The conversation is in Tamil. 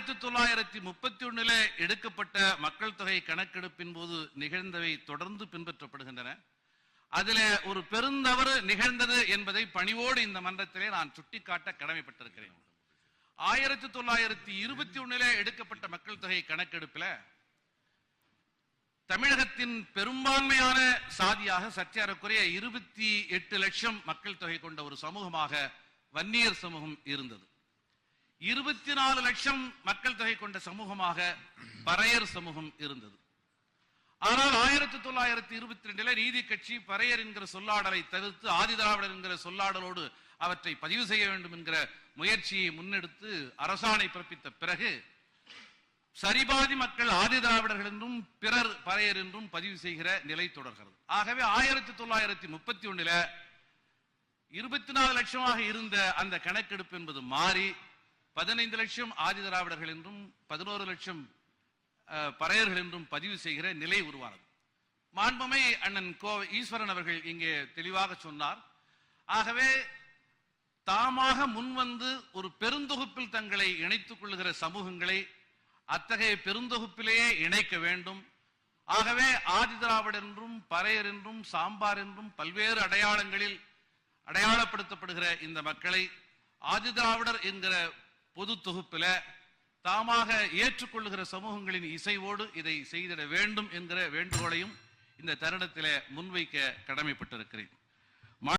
ஆயிரத்தி தொள்ளாயிரத்தி முப்பத்தி ஒன்றில் எடுக்கப்பட்ட மக்கள் தொகை கணக்கெடுப்பின் போது நிகழ்ந்தவை தொடர்ந்து பின்பற்றப்படுகின்றன. அதில் ஒரு பெருந்தவறு நிகழ்ந்தது என்பதை பணிவோடு இந்த மன்றத்திலே நான் சுட்டிக்காட்ட கடமைப்பட்டிருக்கிறேன். ஆயிரத்தி தொள்ளாயிரத்தி இருபத்தி ஒன்றில் எடுக்கப்பட்ட மக்கள் தொகை கணக்கெடுப்பில் தமிழகத்தின் பெரும்பான்மையான சாதியாக சற்றேறக்குறைய இருபத்தி எட்டு லட்சம் மக்கள் தொகை கொண்ட ஒரு சமூகமாக வன்னியர் சமூகம் இருந்தது. இருபத்தி நாலு லட்சம் மக்கள் தொகை கொண்ட சமூகமாக பறையர் சமூகம் இருந்தது. ஆனால் ஆயிரத்தி தொள்ளாயிரத்தி இருபத்தி ரெண்டுல நீதி கட்சி பறையர் என்கிற சொல்லாடலை தவிர்த்து ஆதிதிராவிடர் என்கிற சொல்லாடலோடு அவற்றை பதிவு செய்ய வேண்டும் என்கிற முயற்சியை முன்னெடுத்து அரசாணை பிறப்பித்த பிறகு சரிபாதி மக்கள் ஆதிதிராவிடர்கள் என்றும் பிறர் பறையர் என்றும் பதிவு செய்கிற நிலை தொடர்கிறது. ஆகவே ஆயிரத்தி தொள்ளாயிரத்தி முப்பத்தி ஒண்ணுல இருபத்தி நாலு லட்சமாக இருந்த அந்த கணக்கெடுப்பு என்பது மாறி பதினைந்து லட்சம் ஆதிதிராவிடர்கள் என்றும் பதினோரு லட்சம் பறையர்கள் என்றும் பதிவு செய்கிற நிலை உருவானது. மாண்புமை அண்ணன் கோ ஈஸ்வரன் அவர்கள் இங்கே தெளிவாக சொன்னார். ஆகவே தாமாக முன்வந்து ஒரு பெருந்தொகுப்பில் தங்களை இணைத்துக் கொள்ளுகிற சமூகங்களை அத்தகைய பெருந்தொகுப்பிலேயே இணைக்க வேண்டும். ஆகவே ஆதிதிராவிடர் என்றும் பறையர் என்றும் சாம்பார் என்றும் பல்வேறு அடையாளங்களில் அடையாளப்படுத்தப்படுகிற இந்த மக்களை ஆதிதிராவிடர் என்கிற பொது தொகுப்பில தாமாக ஏற்றுக்கொள்ளுகிற சமூகங்களின் இசைவோடு இதை செய்திட வேண்டும் என்கிற வேண்டுகோளையும் இந்த தருணத்திலே முன்வைக்க கடமைப்பட்டிருக்கிறேன்.